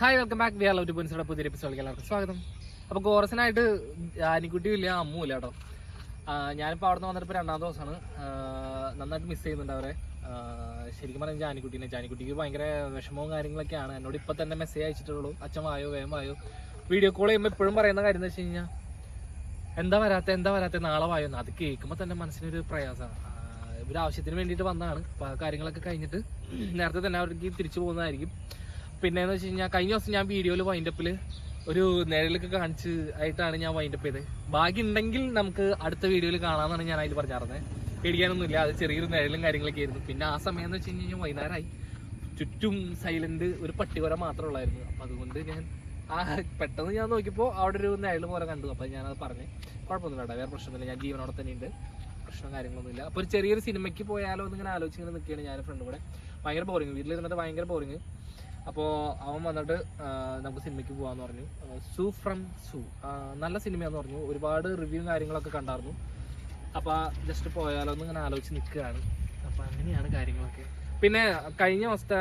Hi welcome back we are love പൊൻസിയുടെ പുതിയ എപ്പിസോഡിലേക്ക് എല്ലാവർക്കും സ്വാഗതം. അപ്പോൾ കോറസിനായിട്ട് ആനിക്കുട്ടിയും ഇല്ല അമ്മും ഇല്ല കേട്ടോ. ഞാനിപ്പോൾ അവിടെ നിന്ന് വന്നിട്ട് രണ്ടാമത്തെ ദിവസമാണ്. നന്നായിട്ട് മിസ് ചെയ്യുന്നുണ്ട് അവരെ. ശരിക്കും പറഞ്ഞാൽ ജാനിക്കുട്ടീനെ. ജാനിക്കുട്ടിക്ക് ഭയങ്കര വിഷമവും കാര്യങ്ങളൊക്കെയാണ്. എന്നോട് ഇപ്പം തന്നെ മെസ്സേജ് അയച്ചിട്ടുള്ളൂ. അച്ഛൻ വായോ വേം വായോ. വീഡിയോ കോൾ ചെയ്യുമ്പോൾ എപ്പോഴും പറയുന്ന കാര്യം എന്ന് വെച്ച് കഴിഞ്ഞാൽ എന്താ വരാത്ത എന്താ വരാത്ത? നാളെ വായോ? അത് കേൾക്കുമ്പോൾ തന്നെ മനസ്സിനൊരു പ്രയാസമാണ് ഒരു ആവശ്യത്തിന് വേണ്ടിയിട്ട് വന്നതാണ്. അപ്പോൾ ആ കാര്യങ്ങളൊക്കെ കഴിഞ്ഞിട്ട് നേരത്തെ തന്നെ അവർക്ക് തിരിച്ചു പോകുന്നതായിരിക്കും. പിന്നെ എന്ന് വെച്ച് കഴിഞ്ഞാൽ കഴിഞ്ഞ ദിവസം ഞാൻ വീഡിയോയിൽ വൈൻഡപ്പിൽ ഒരു നിഴലൊക്കെ കാണിച്ച് ആയിട്ടാണ് ഞാൻ വൈൻഡപ്പ് ചെയ്തത്. ബാക്കി ഉണ്ടെങ്കിൽ നമുക്ക് അടുത്ത വീഡിയോയിൽ കാണാമെന്നാണ് ഞാൻ അതിൽ പറഞ്ഞായിരുന്നത് പേടിക്കാനൊന്നുമില്ല അത് ചെറിയൊരു നിഴലും കാര്യങ്ങളൊക്കെ ആയിരുന്നു. പിന്നെ ആ സമയം എന്ന് വെച്ച് കഴിഞ്ഞാൽ വൈകുന്നേരമായി ചുറ്റും സൈലന്റ് ഒരു പട്ടികുര മാത്രമേ ഉള്ളായിരുന്നു. അപ്പം അതുകൊണ്ട് ഞാൻ ആ പെട്ടെന്ന് ഞാൻ നോക്കിയപ്പോൾ അവിടെ ഒരു നിഴൽ പോലെ കണ്ടു. അപ്പം ഞാനത് പറഞ്ഞു കുഴപ്പമൊന്നും വേണ്ട വേറെ പ്രശ്നമൊന്നുമില്ല. ഞാൻ ജീവനോടെ തന്നെ ഉണ്ട് പ്രശ്നം കാര്യങ്ങളൊന്നുമില്ല. അപ്പോൾ ഒരു ചെറിയൊരു സിനിമയ്ക്ക് പോയാലോ ആലോചിച്ച് ഇങ്ങനെ നിൽക്കുകയാണ് ഞാൻ ഫ്രണ്ട് കൂടെ. ഭയങ്കര ബോറിങ് വീട്ടിലിരുന്നിട്ട് ഭയങ്കര ബോറിങ് അപ്പോൾ അവൻ വന്നിട്ട് നമുക്ക് സിനിമയ്ക്ക് പോകാമെന്ന് പറഞ്ഞു. സു ഫ്രം സു. നല്ല സിനിമയാന്ന് പറഞ്ഞു. ഒരുപാട് റിവ്യൂ കാര്യങ്ങളൊക്കെ കണ്ടായിരുന്നു. അപ്പോൾ ജസ്റ്റ് പോയാലോ എന്ന് ഇങ്ങനെ ആലോചിച്ച് നിൽക്കുകയാണ്. അപ്പോൾ അങ്ങനെയാണ് കാര്യങ്ങളൊക്കെ. പിന്നെ കഴിഞ്ഞ ദിവസത്തെ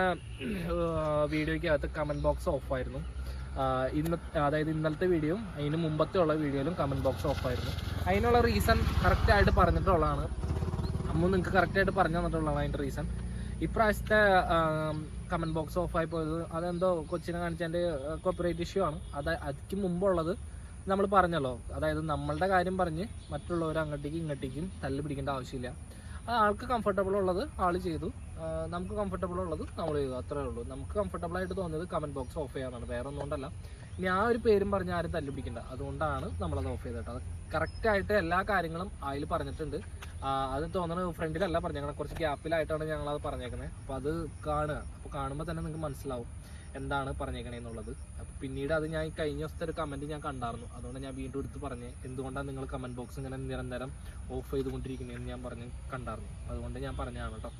വീഡിയോയ്ക്ക് അകത്ത് കമന്റ് ബോക്സ് ഓഫായിരുന്നു ഇന്ന് അതായത് ഇന്നലത്തെ വീഡിയോയും അതിന് മുമ്പത്തെ ഉള്ള വീഡിയോയിലും കമന്റ് ബോക്സ് ഓഫായിരുന്നു അതിനുള്ള റീസൺ കറക്റ്റായിട്ട് പറഞ്ഞിട്ടുള്ളതാണ്. അമ്മ നിങ്ങൾക്ക് കറക്റ്റായിട്ട് പറഞ്ഞു തന്നിട്ടുള്ളതാണ് അതിന്റെ റീസൺ ഇപ്രാവശ്യത്തെ കമന്റ് ബോക്സ് ഓഫായി പോയത്. അതെന്തോ കൊച്ചിനെ കാണിച്ചതിന്റെ കോപ്പറേറ്റ് ഇഷ്യൂ ആണ്. അത് അതിക്ക് മുമ്പുള്ളത് നമ്മൾ പറഞ്ഞല്ലോ. അതായത് നമ്മളുടെ കാര്യം പറഞ്ഞ് മറ്റുള്ളവർ അങ്ങോട്ടേക്കും ഇങ്ങോട്ടേക്കും തല്ല് പിടിക്കേണ്ട ആവശ്യമില്ല. ആൾക്ക് കംഫർട്ടബിൾ ഉള്ളത് ആൾ ചെയ്തു. നമുക്ക് കംഫർട്ടബിൾ ഉള്ളത് നമ്മൾ ചെയ്തു. അത്രേ ഉള്ളൂ. നമുക്ക് കംഫർട്ടബിൾ ആയിട്ട് തോന്നിയത് കമന്റ് ബോക്സ് ഓഫ് ചെയ്യാനാണ് വേറെ ഒന്നും കൊണ്ടല്ല. ഇനി ആ ഒരു പേരും പറഞ്ഞ് ആരും തല്ലുപിടിക്കേണ്ട അതുകൊണ്ടാണ് നമ്മളത് ഓഫ് ചെയ്തത് കറക്റ്റായിട്ട് എല്ലാ കാര്യങ്ങളും അതിൽ പറഞ്ഞിട്ടുണ്ട്. അത് തോന്നുന്നത് ഫ്രണ്ടിലല്ല പറഞ്ഞേക്കുന്നത് കുറച്ച് ഗ്യാപ്പിലായിട്ടാണ് ഞങ്ങൾ അത് പറഞ്ഞേക്കുന്നത് അപ്പോൾ അത് കാണുക. അപ്പോൾ കാണുമ്പോൾ തന്നെ നിങ്ങൾക്ക് മനസ്സിലാവും എന്താണ് പറഞ്ഞേക്കണേ എന്നുള്ളത്. അപ്പോൾ പിന്നീട് അത് ഞാൻ കഴിഞ്ഞ ദിവസത്തെ ഒരു കമന്റ് ഞാൻ കണ്ടായിരുന്നു. അതുകൊണ്ട് ഞാൻ വീണ്ടും എടുത്ത് പറഞ്ഞു. എന്തുകൊണ്ടാണ് നിങ്ങൾ കമന്റ് ബോക്സ് ഇങ്ങനെ നിരന്തരം ഓഫ് ചെയ്തുകൊണ്ടിരിക്കുന്നതെന്ന് ഞാൻ പറഞ്ഞ് കണ്ടായിരുന്നു. അതുകൊണ്ട് ഞാൻ പറഞ്ഞതാണ് കേട്ടോ.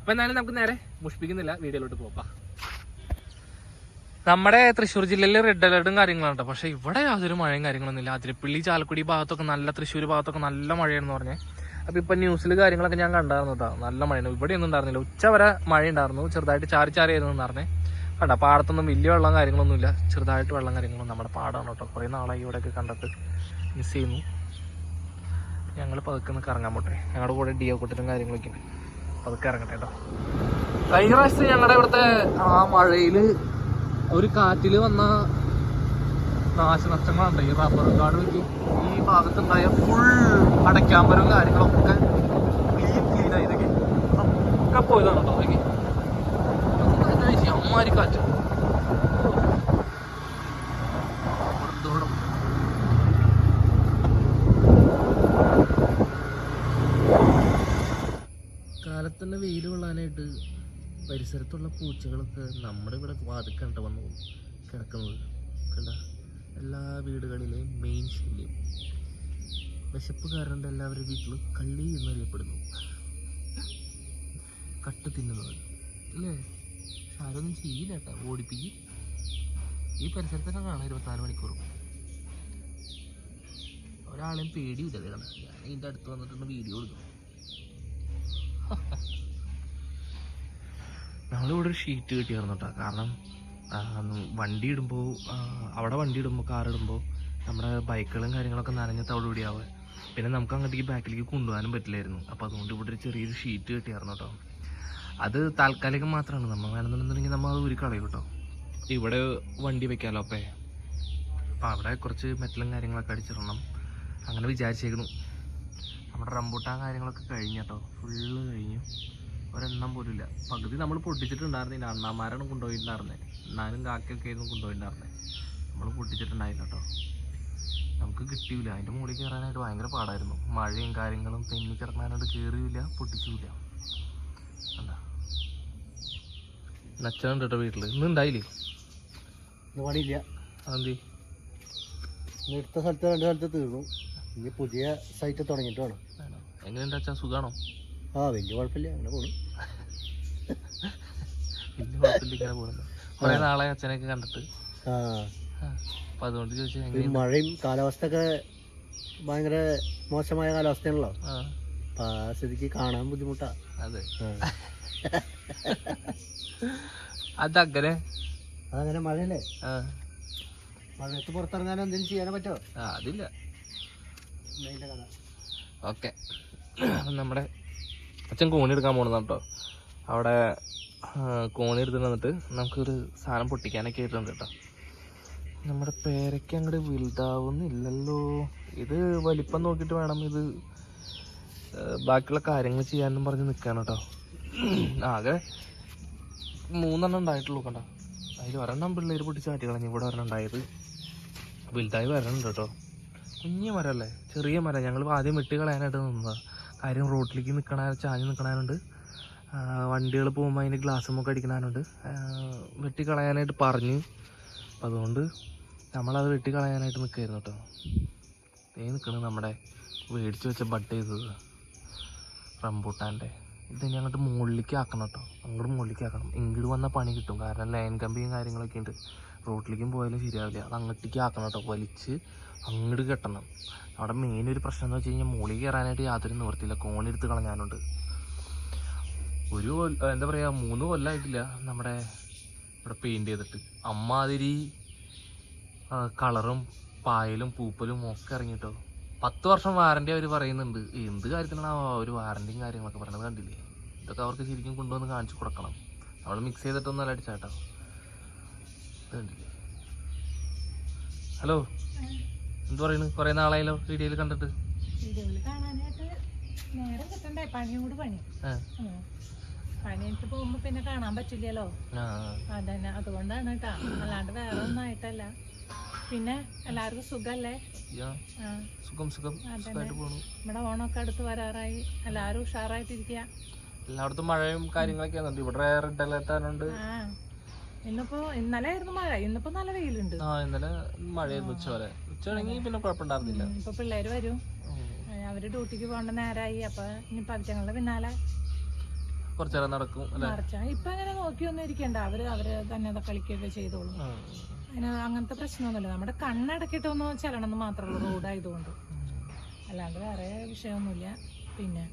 അപ്പോൾ എന്തായാലും നമുക്ക് നേരെ മുഷിപ്പിക്കുന്നില്ല. വീഡിയോയിലോട്ട് പോകാം നമ്മുടെ തൃശ്ശൂർ ജില്ലയിൽ റെഡ് അലേർട്ടും കാര്യങ്ങളാണ് കേട്ടോ പക്ഷേ ഇവിടെ യാതൊരു മഴയും കാര്യങ്ങളൊന്നുമില്ല അതിരപ്പള്ളി ചാലക്കുടി ഭാഗത്തൊക്കെ നല്ല തൃശ്ശൂർ ഭാഗത്തൊക്കെ നല്ല മഴയാണെന്ന് പറഞ്ഞേ. അപ്പോൾ ഇപ്പം ന്യൂസിൽ കാര്യങ്ങളൊക്കെ ഞാൻ കണ്ടായിരുന്നു കേട്ടോ നല്ല മഴയാണ്. ഇവിടെ ഒന്നും ഉണ്ടായിരുന്നില്ല. ഉച്ച വരെ മഴ ഉണ്ടായിരുന്നു ചെറുതായിട്ട് ചാറി ചാറി ആയിരുന്നു പറഞ്ഞേ കണ്ട പാടത്തൊന്നും വലിയ വെള്ളം കാര്യങ്ങളൊന്നുമില്ല. ചെറുതായിട്ട് വെള്ളം കാര്യങ്ങളും നമ്മുടെ പാടമാണ് കേട്ടോ കുറേ നാളായി ഇവിടെയൊക്കെ കണ്ടിട്ട് മിസ് ചെയ്യുന്നു. ഞങ്ങൾ പതുക്കെ ഒന്ന് കറങ്ങാൻ പോട്ടെ. ഞങ്ങളുടെ കൂടെ ഡിയോ കൂട്ടലും കാര്യങ്ങളൊക്കെ ഉണ്ട്. പതുക്കെ ഇറങ്ങട്ടെ കേട്ടോ കഴിഞ്ഞ പ്രാവശ്യത്തെ ഞങ്ങളുടെ ഇവിടുത്തെ ആ മഴയിൽ ഒരു കാറ്റിൽ വന്ന നാശനഷ്ടങ്ങളുണ്ട്. ഈ റബ്ബർ കാട് വെച്ച് ഈ ഭാഗത്തുണ്ടായ ഫുൾ അടയ്ക്കാമ്പരും കാര്യങ്ങളൊക്കെ ക്ലീൻ ക്ലീൻ ആയതൊക്കെ ഒക്കെ പോയതാണ് കേട്ടോ അതൊക്കെ. അമ്മാരി കാറ്റ്. കാലത്തന്നെ വെയിൽ കൊള്ളാനായിട്ട് പരിസരത്തുള്ള പൂച്ചകളൊക്കെ നമ്മുടെ ഇവിടെ വാതിക്കണ്ട വന്നു കിടക്കുന്നത്. കണ്ട? എല്ലാ വീടുകളിലെയും മെയിൻ ശല്യം. വിശപ്പ് കാരണം എല്ലാവരുടെ വീട്ടിലും കള്ളി എന്നറിയപ്പെടുന്നു. കട്ട് തിന്നുന്നത്. അല്ലേ ആരൊന്നും ചെയ്യില്ല കേട്ടോ. ഓടിപ്പിക്കും. ഈ പരിസരത്തൊക്കെ കാണാം ഇരുപത്തിനാല് മണിക്കൂറും ഒരാളെയും പേടിയില്ല. അത് ഞാൻ ഇതിന്റെ അടുത്ത് വന്നിട്ടുണ്ട് വീഡിയോ എടുക്കും നമ്മളിവിടെ ഒരു ഷീറ്റ് കിട്ടിയായിരുന്നു കേട്ടോ. കാരണം വണ്ടി ഇടുമ്പോൾ അവിടെ വണ്ടി ഇടുമ്പോൾ കാർ ഇടുമ്പോൾ നമ്മുടെ ബൈക്കുകളും കാര്യങ്ങളൊക്കെ നനഞ്ഞ അവിടെ ഇവിടെയാവുക പിന്നെ നമുക്ക് അങ്ങോട്ടേക്ക് ബാക്കിലേക്ക് കൊണ്ടുപോകാനും പറ്റില്ലായിരുന്നു. അപ്പോൾ അതുകൊണ്ട് ഇവിടെ ഒരു ചെറിയൊരു ഷീറ്റ് കിട്ടിയായിരുന്നു കേട്ടോ. അത് താൽക്കാലികം മാത്രമാണ് നമ്മൾ വേണമെന്നുണ്ടെങ്കിൽ നമ്മൾ അത് ഒരു കളയും കേട്ടോ. ഇവിടെ വണ്ടി വെക്കാമല്ലോ അപ്പേ? അപ്പോൾ അവിടെ കുറച്ച് മെറ്റലും കാര്യങ്ങളൊക്കെ അടിച്ചിടണം. അങ്ങനെ വിചാരിച്ചേക്കുന്നു. നമ്മുടെ റംബൂട്ടാൻ കാര്യങ്ങളൊക്കെ കഴിഞ്ഞ കേട്ടോ. ഫുള്ള് കഴിഞ്ഞു. ഒരെണ്ണം പോലും ഇല്ല പകുതി നമ്മൾ പൊട്ടിച്ചിട്ടുണ്ടായിരുന്നില്ല. അണ്ണാമാരാണ് കൊണ്ടുപോയിട്ടുണ്ടായിരുന്നത് അണ്ണാനും കാക്കയൊക്കെ ആയിരുന്നു കൊണ്ടുപോയിട്ടുണ്ടായിരുന്നത് നമ്മൾ പൊട്ടിച്ചിട്ടുണ്ടായില്ല കേട്ടോ. നമുക്ക് കിട്ടിയില്ല. അതിന്റെ മുകളിൽ കയറാനായിട്ട് ഭയങ്കര പാടായിരുന്നു. മഴയും കാര്യങ്ങളും തെന്നി കിടക്കാനായിട്ട് കയറിയില്ല പൊട്ടിച്ചില്ല. എന്താ നച്ചുണ്ട് കേട്ടോ വീട്ടിൽ ഇന്ന് ഉണ്ടായില്ലേ? പണിയില്ല. അതെന്തി? എടുത്ത സ്ഥലത്ത് രണ്ട് സ്ഥലത്ത് തീർന്നു. ഇനി പുതിയ സൈറ്റ് തുടങ്ങിയിട്ട് വേണം. എങ്ങനെയുണ്ട് അച്ഛാ സുഖാണോ? ആ വലിയ കുഴപ്പമില്ല അങ്ങനെ പോണു. വലിയ കുഴപ്പമില്ല ഇങ്ങനെ പോകുന്നത് കുറേ നാളെ അച്ഛനെയൊക്കെ കണ്ടിട്ട്. ആ. ആ, അപ്പൊ അതുകൊണ്ട് ചോദിച്ചാൽ മഴയും കാലാവസ്ഥയൊക്കെ ഭയങ്കര മോശമായ കാലാവസ്ഥയാണല്ലോ. അപ്പൊ ആ സ്ഥിതിക്ക് കാണാൻ ബുദ്ധിമുട്ടാ. അതെ. അതങ്ങനെ? അതങ്ങനെ മഴയല്ലേ? മഴയത്ത് പുറത്തിറങ്ങാൻ എന്തെങ്കിലും ചെയ്യാനോ പറ്റുമോ അതില്ല. ഓക്കെ. നമ്മുടെ അച്ഛൻ കോണി എടുക്കാൻ പോകണം കേട്ടോ അവിടെ കോണിയെടുത്തിട്ട് വന്നിട്ട് നമുക്കൊരു സാധനം പൊട്ടിക്കാനൊക്കെ ആയിട്ടുണ്ട് കേട്ടോ നമ്മുടെ പേരയ്ക്ക് അങ്ങോട്ട് വലുതാവുന്നില്ലല്ലോ. ഇത് വലിപ്പം നോക്കിയിട്ട് വേണം ഇത് ബാക്കിയുള്ള കാര്യങ്ങൾ ചെയ്യാനും പറഞ്ഞ് നിൽക്കാണ് കേട്ടോ ആകെ മൂന്നെണ്ണം ഉണ്ടായിട്ടുള്ളൂ കണ്ടോ. അതിൽ ഒരെണ്ണം പിള്ളേർ പൊട്ടിച്ച് മാറ്റി കളഞ്ഞു ഇവിടെ ഒരെണ്ണം ഉണ്ടായത്. വലുതായി വരണുണ്ട് കേട്ടോ കുഞ്ഞു മരമല്ലേ ചെറിയ മരം. ഞങ്ങൾ ആദ്യം വെട്ടി കളയാനായിട്ട് നിന്നതാണ് കാര്യം റോട്ടിലേക്ക് നിൽക്കണ ചാഞ്ഞ് നിൽക്കണാനുണ്ട് വണ്ടികൾ പോകുമ്പോൾ അതിന് ഗ്ലാസ് മുഖം അടിക്കണാനുണ്ട് വെട്ടിക്കളയാനായിട്ട് പറഞ്ഞ്. അപ്പം അതുകൊണ്ട് നമ്മളത് വെട്ടിക്കളയാനായിട്ട് നിൽക്കായിരുന്നു കേട്ടോ. ദേ നിൽക്കണത് നമ്മുടെ മേടിച്ച് വെച്ച ബട്ട് ചെയ്തത്. റംബൂട്ടാന്റെ. ഇത് ഇനി അങ്ങോട്ട് മുകളിലേക്ക് ആക്കണം കേട്ടോ. അങ്ങോട്ട് മുകളിലേക്ക് ആക്കണം. ഇങ്ങോട്ട് വന്ന പണി കിട്ടും. കാരണം ലൈൻ കമ്പിയും കാര്യങ്ങളൊക്കെ ഉണ്ട്. റോട്ടിലേക്കും പോയാലും ശരിയാവില്ല. അത് അങ്ങോട്ടേക്ക് ആക്കണം കേട്ടോ വലിച്ച് അങ്ങോട്ട് കെട്ടണം. അവിടെ മെയിൻ ഒരു പ്രശ്നം എന്ന് വെച്ച് കഴിഞ്ഞാൽ മുകളിൽ കയറാനായിട്ട് യാതൊരു നിവർത്തിയില്ല കോണെടുത്ത് കളഞ്ഞാനുണ്ട് ഒരു എന്താ പറയുക മൂന്ന് കൊല്ലമായിട്ടില്ല നമ്മുടെ ഇവിടെ പെയിന്റ് ചെയ്തിട്ട്. അമ്മാതിരി കളറും പായലും പൂപ്പലും ഒക്കെ ഇറങ്ങിട്ടോ. പത്ത് വർഷം വാറണ്ടി അവർ പറയുന്നുണ്ട്. എന്ത് കാര്യത്തിലാണ് ആ ഒരു വാറണ്ടിയും കാര്യങ്ങളൊക്കെ പറയുന്നത് കണ്ടില്ലേ? ഇതൊക്കെ അവർക്ക് ശരിക്കും കൊണ്ടുവന്ന് കാണിച്ചു കൊടുക്കണം. നമ്മൾ മിക്സ് ചെയ്തിട്ടൊന്നും നല്ല അടിച്ചാട്ടോ. ഹലോ എന്ത് പറയുന്നു? കുറേ നാളായല്ലോ വീഡിയോയിൽ കണ്ടിട്ട്. പണിയിട്ട് പോകുമ്പോ പിന്നെ കാണാൻ പറ്റില്ലല്ലോ. അതന്നെ അതുകൊണ്ടാണ് കേട്ടാ അല്ലാണ്ട് വേറെ ഒന്നും പിന്നെ എല്ലാവർക്കും സുഖല്ലേ? സുഖം സുഖം. സുഖമായിട്ട് പോണു. നമ്മുടെ ഓണമൊക്കെ അടുത്ത് വരാറായി. എല്ലാവരും ഉഷാറായിട്ടിരിക്കുക എല്ലായിടത്തും മഴയും കാര്യങ്ങളൊക്കെ ഇവിടെ റെഡ് അലേർട്ട് ആയതുകൊണ്ട് ഇന്നിപ്പോ ഇന്നലെ ആയിരുന്നു മഴ. ഇന്നിപ്പോ നല്ല വെയിലുണ്ട്. ആ ഇന്നലെ മഴയായിരുന്നു ഉച്ച വരെ. ഉച്ച കഴിഞ്ഞ് പിന്നെ കുഴപ്പമുണ്ടായിരുന്നില്ല. ഇപ്പൊ പിള്ളേര് വരും. അവർ ഡ്യൂട്ടിക്ക് പോകേണ്ട നേരമായി അപ്പൊ ഇനി പതിറ്റങ്ങളുടെ പിന്നാലെ കുറച്ച് നേരം നടക്കും ഇപ്പൊ അങ്ങനെ നോക്കിയൊന്നും ഇരിക്കണ്ട. അവർ അവർ തന്നെ കളിക്കുകയൊക്കെ ചെയ്തോളും. അതിന് അങ്ങനത്തെ പ്രശ്നമൊന്നുമില്ല. നമ്മുടെ കണ്ണടക്കിട്ടൊന്ന് ചെല്ലണമെന്ന് മാത്രമേ ഉള്ളൂ റോഡായതുകൊണ്ട്. അല്ലാണ്ട് വേറെ വിഷയമൊന്നുമില്ല. പിന്നെ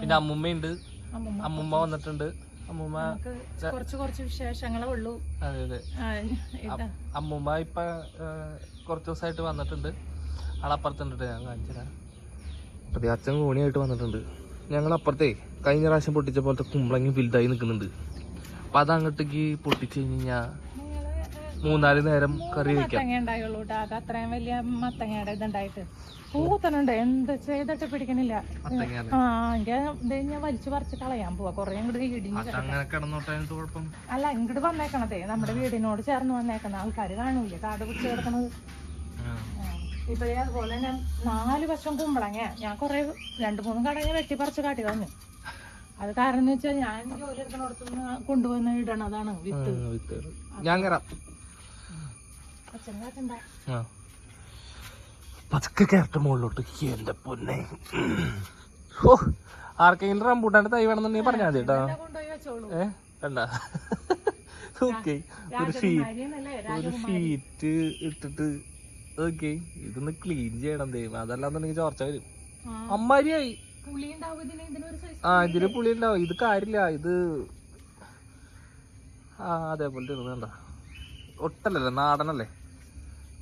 പിന്നെ അമ്മുമ്മയുണ്ട്. അമ്മൂമ്മ. അമ്മുമ്മ വന്നിട്ടുണ്ട്. അമ്മുമ്മ കുറച്ച് കുറച്ച് വിശേഷങ്ങളേ ഉള്ളൂ. അതെ അതെ. അമ്മൂമ്മ ഇപ്പൊ കുറച്ച് ദിവസമായിട്ട് വന്നിട്ടുണ്ട്. ആളപ്പുറത്തുണ്ട് ഞാൻ കാണിച്ചുതരാം. അതെ അച്ഛൻ കോണിയായിട്ട് വന്നിട്ടുണ്ട്. ഞങ്ങൾ അപ്പുറത്തെ കഴിഞ്ഞ പ്രാവശ്യം പൊട്ടിച്ച പോലത്തെ കുമ്പളങ്ങി വലുതായി നിൽക്കുന്നുണ്ട്. അപ്പൊ അത് അങ്ങോട്ടേക്ക് പൊട്ടിച്ച് കഴിഞ്ഞ് കഴിഞ്ഞാൽ മൂന്നാൽ നേരം കറി വെക്കാം. ഉണ്ടായുള്ളൂ അത്രയും വലിയ മത്തങ്ങയുടെ ഇതുണ്ടായിട്ട്. പൂത്തനുണ്ട്. എന്ത് ചെയ്തിട്ട് പിടിക്കണില്ല. ആ ഇത് ഞാൻ വലിച്ചു പറിച്ച് കളയാൻ പോവാ. കൊറേ ഇങ്ങോട്ട് ഇടിഞ്ഞ് അല്ല ഇങ്ങോട്ട് വന്നേക്കണതേ. നമ്മുടെ വീടിനോട് ചേർന്ന് വന്നേക്കണ ആൾക്കാര് കാണൂലേ കാട് പിടിച്ച് കിടക്കണത്. ഇപ്പഴേ അതുപോലെ തന്നെ നാല് വശം കുമ്പളങ്ങ. ഞാൻ കൊറേ രണ്ടു മൂന്ന് കടങ്ങ വെട്ടി പറിച്ച് കാട്ടി തന്നു. അത് കാരണം വെച്ചാൽ ഞാൻ ജോലി എടുക്കണോടത്തുനിന്ന് കൊണ്ടുവന്ന് ഇടണതാണ് വിത്ത്. ഞാൻ ആ. പതുക്കെ കയറട്ടെ മുകളിലോട്ട്. എന്റെ പൊന്നെ. ഓ ആർക്കെങ്കിലും റംബൂട്ടാൻ തൈ വേണമെന്നുണ്ടെങ്കിൽ പറഞ്ഞാൽ മതി കേട്ടോ. ഏ കണ്ട? ഓക്കെ ഒരു ഷീറ്റ്. ഒരു ഷീറ്റ് ഇട്ടിട്ട് ഓക്കെ ഇതൊന്ന് ക്ലീൻ ചെയ്യണം ദൈവം. അതല്ലാന്നുണ്ടെങ്കിൽ ചോർച്ച വരും. അമ്മാരിയായി. ആ ഇതിന് പുളി ഉണ്ടാവും. ഇത് കാര്യമില്ല. ഇത് ആ അതേപോലെ ഇരുന്നണ്ട ഒട്ടല്ലല്ലേ നാടനല്ലേ?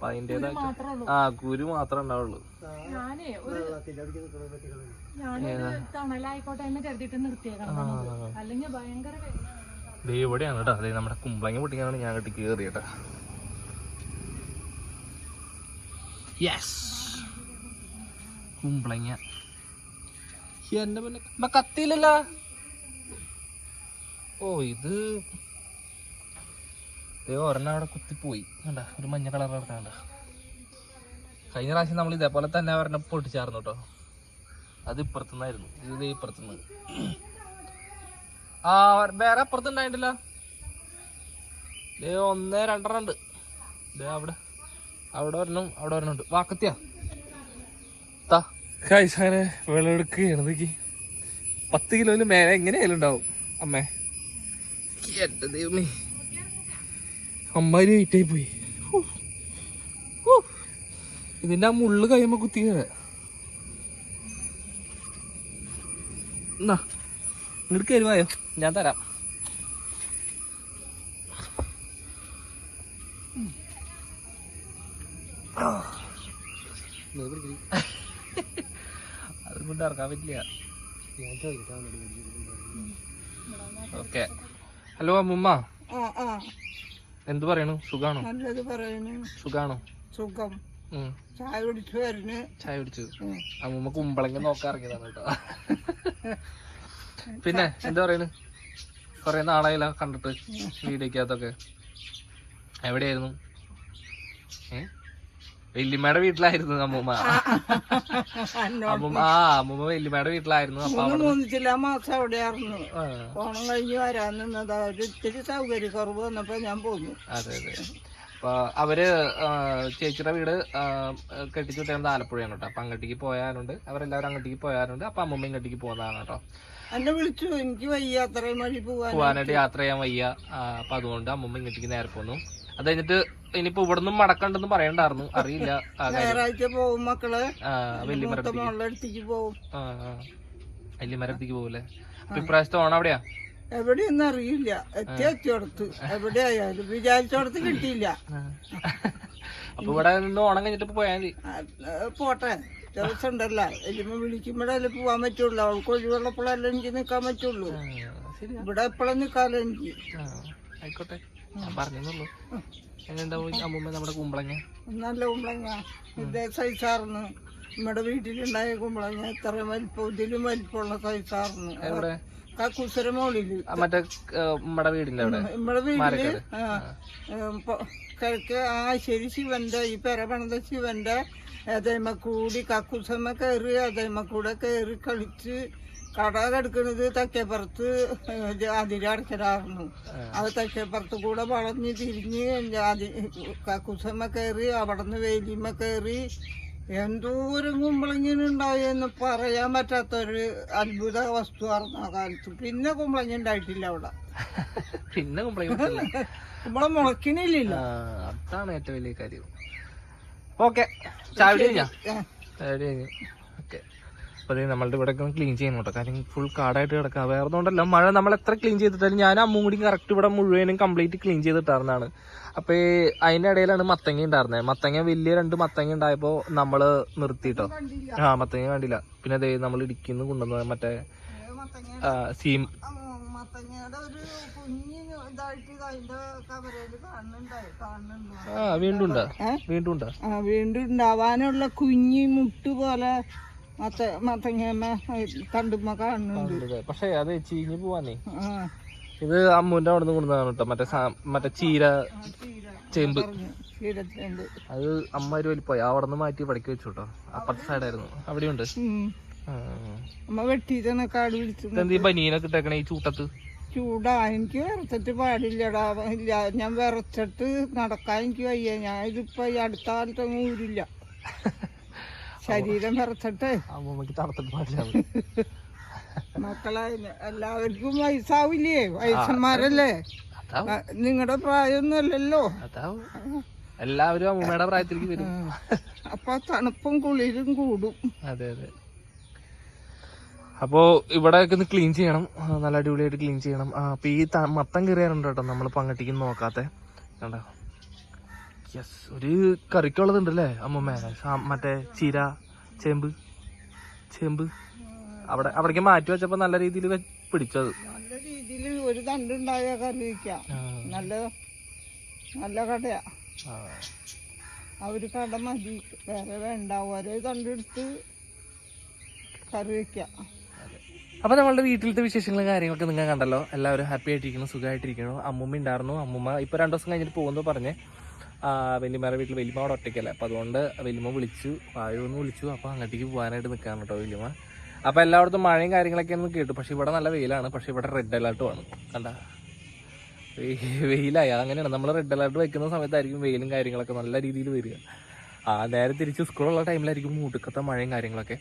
അപ്പൊ അതിന്റെതായിട്ട് ആ കുരു മാത്രമേ ഉണ്ടാവുള്ളൂ. ഞാനേ ഒരു ഞാനൊരു തണലായിക്കോട്ടെ എന്ന് കരുതിയിട്ട് നിർത്തിയേക്കണം അല്ലെങ്കിൽ ഭയങ്കര. ദേ ഇവിടെയാണ് കേട്ടോ. അതെ നമ്മുടെ കുമ്പളങ്ങ പൊട്ടിക്കാനാണ് ഞാൻ കെട്ടി കയറി കേട്ടോ. യെസ് കുമ്പളങ്ങ. എന്റെ പിന്നെ. കത്തിയില്ലല്ലോ. ഓ ഇത് ഒരെണ്ണം അവിടെ കുത്തിപ്പോയി. കണ്ട ഒരു മഞ്ഞ കളർ കണ്ട. കഴിഞ്ഞ പ്രാവശ്യം നമ്മൾ ഇതേപോലെ തന്നെ ഒരെണ്ണം പൊട്ടിച്ചായിരുന്നു കേട്ടോ അത് ഇപ്പുറത്തുനിന്നായിരുന്നു. ഇത് ഇപ്പുറത്തുനിന്ന്. ആ വേറെ അപ്പുറത്ത് ഉണ്ടായിട്ടില്ല ദേ ഒന്ന് രണ്ടെണ്ണം ഉണ്ട്. ദേ അവിടെ അവിടെ ഒരെണ്ണം അവിടെ ഒരെണ്ണം ഉണ്ട്. വാക്കത്തിയാ താ കായ്സാനെ വിളവെടുക്കുകയാണ്. നോക്കി പത്ത് കിലോയിൽ മേലെ എങ്ങനെയായാലും ഉണ്ടാവും. അമ്മേ. എന്റെ ദൈവമേ. അമ്മാരി വെയിറ്റായി പോയി. ഇതിന്റെ ആ മുള്ളു കഴിയുമ്പോ കുത്തി ഇങ്ങോട്ട് കരുവായോ? ഞാൻ തരാം. അതുകൊണ്ട് ഇറക്കാൻ പറ്റില്ല. ഓക്കെ. ഹലോ അമ്മുമ്മ. എന്ത് പറയണു? സുഖാണോ? നല്ലത് പറയുന്നു സുഖാണോ? സുഖം. ചായ കുടിച്ചു വരുന്നു ചായ കുടിച്ചു. ഉം. അമ്മുമ്മ കുമ്പളങ്ങ നോക്കാൻ ഇറങ്ങിയതാണ് കേട്ടോ. പിന്നെ എന്താ പറയണ്? കൊറേ നാളായില്ല കണ്ടിട്ട് വീഡിയോക്കകത്തൊക്കെ. എവിടെയായിരുന്നു? ഏ? വല്യമ്മയുടെ വീട്ടിലായിരുന്നു അമ്മൂമ്മ. അമ്മൂമ്മ ആ അമ്മൂമ്മ വല്യമ്മയുടെ വീട്ടിലായിരുന്നു. മൂന്നിച്ചില്ല മാസം അവിടെയായിരുന്നു. ഓണം കഴിഞ്ഞ് വരാൻ നിന്നത്. ഒരു ഇത്തിരി സൗകര്യക്കുറവ് വന്നപ്പോ ഞാൻ പോന്നു. അതെ അതെ. അപ്പൊ അവർ ചേച്ചിയുടെ വീട് കെട്ടിച്ചു വിട്ടത് ആലപ്പുഴയാണ് കേട്ടോ. അപ്പൊ അങ്ങോട്ടേക്ക് പോയാലുണ്ട് അവരെല്ലാവരും അങ്ങോട്ടേക്ക് പോയാലുണ്ട് അപ്പൊ അമ്മൂമ്മ ഇങ്ങോട്ടേക്ക് പോകുന്നതാണ് കേട്ടോ. എന്നെ വിളിച്ചു. എനിക്ക് വയ്യ അത്രയും വഴി പോവാനായിട്ട് യാത്ര ചെയ്യാൻ വയ്യ. അപ്പൊ അതുകൊണ്ട് അമ്മൂമ്മ ഇങ്ങോട്ടേക്ക് നേരെ പോന്നു. അത് കഴിഞ്ഞിട്ട് ഇനിയിപ്പോ ഇവിടെ നിന്നും മടക്കണ്ടെന്ന് പറയണ്ടായിരുന്നു. അറിയില്ല. ഞായറാഴ്ച മക്കൾ. അടുത്തേക്ക് പോകൂലേ അപ്പൊ ഇപ്രാവശ്യത്തെ ഓണം എവിടെയാ? എവിടെയൊന്നും അറിയില്ല. എത്തി എത്തിയോടത്ത് എവിടെയായാലും വിചാരിച്ചോടത്ത് കിട്ടിയില്ല. അപ്പൊ ഇവിടെ നിന്ന് ഓണം കഴിഞ്ഞിട്ട് പോയാൽ മതി. പോട്ടെ. ദിവസം ഉണ്ടല്ലോ എല്ലുമ്പോ വിളിക്കുമ്പോഴല്ലേ പോവാൻ പറ്റുള്ളൂ. അവൾക്ക് ഒഴിവുള്ളപ്പോഴല്ലേ എനിക്ക് നിക്കാൻ പറ്റുള്ളൂ. ഇവിടെ എപ്പോഴും നിക്കാലോ എനിക്ക്? ആയിക്കോട്ടെ. ഞാൻ പറഞ്ഞെന്നുള്ളൂ. എങ്ങനെയുണ്ടാവും അമ്മൂമ്മ നമ്മുടെ കുമ്പളങ്ങ. നല്ല കുമ്പളങ്ങ. ഇതേ സൈസാർന്ന്. നമ്മുടെ വീട്ടിലുണ്ടായ കുമ്പളങ്ങ ഇത്ര വലിപ്പം ഇതിലും വലിപ്പമുള്ള സൈസാർന്ന്. എവിടെ? കക്കുസര മോളിൽ ആ, മറ്റേ നമ്മുടെ വീടിന്റെ അവിടെ? നമ്മുടെ വീട്ടിൽ കിഴക്ക് ആ ശരി ശിവന്റെ ഈ പെര പണിത ശിവന്റെ അതേമ കൂടി കക്കുസമ്മ കയറി അതേമ കൂടെ കയറി കളിച്ച് കട കിടക്കുന്നത് തെക്കേപ്പുറത്ത് അതിരടക്കലായിരുന്നു അത് തെക്കേപ്പുറത്ത് കൂടെ വളഞ്ഞ് തിരിഞ്ഞ് അതി കക്കുസമ്മ കയറി അവിടുന്ന് വേലിമ കയറി. എന്തോരം കുമ്പളങ്ങനെ ഉണ്ടായെന്ന് പറയാൻ പറ്റാത്തൊരു അത്ഭുത വസ്തുവായിരുന്നു ആ കാലത്ത്. പിന്നെ കുമ്പളങ്ങ ഉണ്ടായിട്ടില്ല അവിടെ. പിന്നെ മുളക്കിനില്ല കുമ്പളം മുളക്കണില്ലല്ലോ ആ, അതാണ് ഏറ്റവും വലിയ കാര്യം. ഓക്കെ ചായ കഴിഞ്ഞാ? ചായ കഴിഞ്ഞു. ഓക്കെ അപ്പൊ ദേ നമ്മളുടെ ഇവിടെ ക്ലീൻ ചെയ്യണം കേട്ടോ. കാര്യം ഫുൾ കാടായിട്ട് കിടക്കാം. വേറെ ഒന്നുകൊണ്ടല്ല മഴ നമ്മൾ എത്ര ക്ലീൻ ചെയ്തിട്ടാലും ഞാൻ അമ്മും കൂടി കറക്റ്റ് ഇവിടെ മുഴുവനും കംപ്ലീറ്റ് ക്ലീൻ ചെയ്തിട്ടായിരുന്നാണ് അപ്പോൾ അതിന്റെ അതിന്റെ ഇടയിലാണ് മത്തങ്ങ ഉണ്ടായിരുന്നത് മത്തങ്ങ വലിയ രണ്ട് മത്തങ്ങ ഉണ്ടായപ്പോ നമ്മൾ നിർത്തിയിട്ടോ ആ മത്തങ്ങ കണ്ടില്ല. പിന്നെ ദേ നമ്മൾ ഇടിക്കുന്നു കൊണ്ടുവന്നത് മറ്റേ സീം വീണ്ടും വീണ്ടും ഉണ്ടാവാനുള്ള കുഞ്ഞി മുട്ട് പോലെ പക്ഷെ അത് ചീഞ്ഞു പോവാന്നേ ഇത് അമ്മുന്റെ അവിടെ നിന്ന് കൊണ്ടുവന്നാണ് കേട്ടോ. മറ്റേ മറ്റേ ചീര ചേമ്പ്. അത് അമ്മ ഒരു വലിപ്പമായി അവിടെ നിന്ന് മാറ്റി പടക്കി വെച്ചു കേട്ടോ. അപ്പുറത്തെ സൈഡായിരുന്നു. അവിടെ ഉണ്ട് ഈ ബനീനൊക്കെ ഇട്ടേക്കണേ ഈ ചൂട്ടത്ത്? ചൂടാ. എനിക്ക് വിറച്ചിട്ട് പാടില്ലടാ. ഇല്ല ഞാൻ വിറച്ചിട്ട് നടക്കാൻ എനിക്ക് വയ്യ. ഞാൻ ഇതിപ്പോ ഈ അടുത്ത കാലത്തൊന്നും ഊരില്ല. ശരീരം വിറച്ചിട്ട് അമ്മൂമ്മക്ക് തളർത്തിട്ട് പാടില്ല മക്കളെ എല്ലാവർക്കും വയസ്സാവില്ലേ? വയസ്സന്മാരല്ലേ? നിങ്ങളുടെ പ്രായമൊന്നും അല്ലല്ലോ എല്ലാവരും അമ്മൂമ്മയുടെ പ്രായത്തിലേക്ക് വരും. അപ്പൊ തണുപ്പും കുളിരും കൂടും. അതെ അതെ. അപ്പോ ഇവിടെ ഒക്കെ ഒന്ന് ക്ലീൻ ചെയ്യണം. നല്ല അടിപൊളിയായിട്ട് ക്ലീൻ ചെയ്യണം. ആ, അപ്പൊ ഈ മത്തം കയറിയാറുണ്ട് കേട്ടോ നമ്മളിപ്പോ അങ്ങോട്ടേക്ക് നോക്കാത്തെ. കണ്ടോ? യെസ് ഒരു കറിക്കുള്ളതുണ്ട് അല്ലേ അമ്മമ്മേ മറ്റേ ചീര ചേമ്പ് ചേമ്പ്. അവിടെ അവിടേക്ക് മാറ്റി വെച്ചപ്പോ നല്ല രീതിയിൽ പിടിച്ചത് നല്ല രീതിയിൽ ഒരു തണ്ടുണ്ടായ കറി വയ്ക്കാം നല്ല നല്ല കടയാ. ആ. ഒരു കട മതി. വേറെ വേണ്ട. ഒരേ തണ്ടെടുത്ത് കറി വെക്കാം. അപ്പൊ നമ്മളുടെ വീട്ടിലത്തെ വിശേഷങ്ങളും കാര്യങ്ങളൊക്കെ നിങ്ങൾ കണ്ടല്ലോ. എല്ലാവരും ഹാപ്പി ആയിട്ടിരിക്കണം സുഖമായിട്ടിരിക്കണം അമ്മൂമ്മ ഉണ്ടായിരുന്നു. അമ്മൂമ്മ ഇപ്പൊ രണ്ടു ദിവസം കഴിഞ്ഞിട്ട് പോകുന്നു പറഞ്ഞ്. വലിയമ്മയുടെ വീട്ടിൽ വലിയമ്മ അവിടെ ഒറ്റയ്ക്കല്ല. അപ്പം അതുകൊണ്ട് വലിയമ്മ വിളിച്ചു വായുവെന്ന് വിളിച്ചു. അപ്പോൾ അങ്ങോട്ടേക്ക് പോകാനായിട്ട് നിൽക്കാൻ കേട്ടോ വലിയമ്മ. അപ്പോൾ എല്ലായിടത്തും മഴയും കാര്യങ്ങളൊക്കെ ഒന്ന് കേട്ടു. പക്ഷേ ഇവിടെ നല്ല വെയിലാണ്. പക്ഷേ ഇവിടെ റെഡ് അലേർട്ട് ആണ്. കണ്ട? വെയിലായി. അങ്ങനെയാണ് നമ്മൾ റെഡ് അലർട്ട് വെക്കുന്ന സമയത്തായിരിക്കും വെയിലും കാര്യങ്ങളൊക്കെ നല്ല രീതിയിൽ വരിക. ആ നേരെ തിരിച്ച് സ്കൂളുള്ള ടൈമിലായിരിക്കും മൂട്ടുക്കത്തെ മഴയും കാര്യങ്ങളൊക്കെ.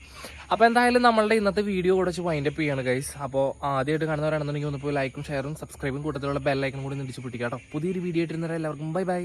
അപ്പോൾ എന്തായാലും നമ്മളുടെ ഇന്നത്തെ വീഡിയോ കൂടെ വെച്ച് വൈൻഡപ്പ് ചെയ്യാണ് ഗൈസ് അപ്പോൾ ആദ്യമായിട്ട് കാണുന്നവരാണെന്നുണ്ടെങ്കിൽ ഒന്ന് പോയി ലൈക്കും ഷെയറും സബ്സ്ക്രൈബും കൂട്ടത്തിലുള്ള ബെല്ലൈക്കും കൂടി നിടിച്ച് പിടിക്കാം കേട്ടോ പുതിയൊരു വീഡിയോ ആയിട്ട് എല്ലാവർക്കും ബൈ ബൈ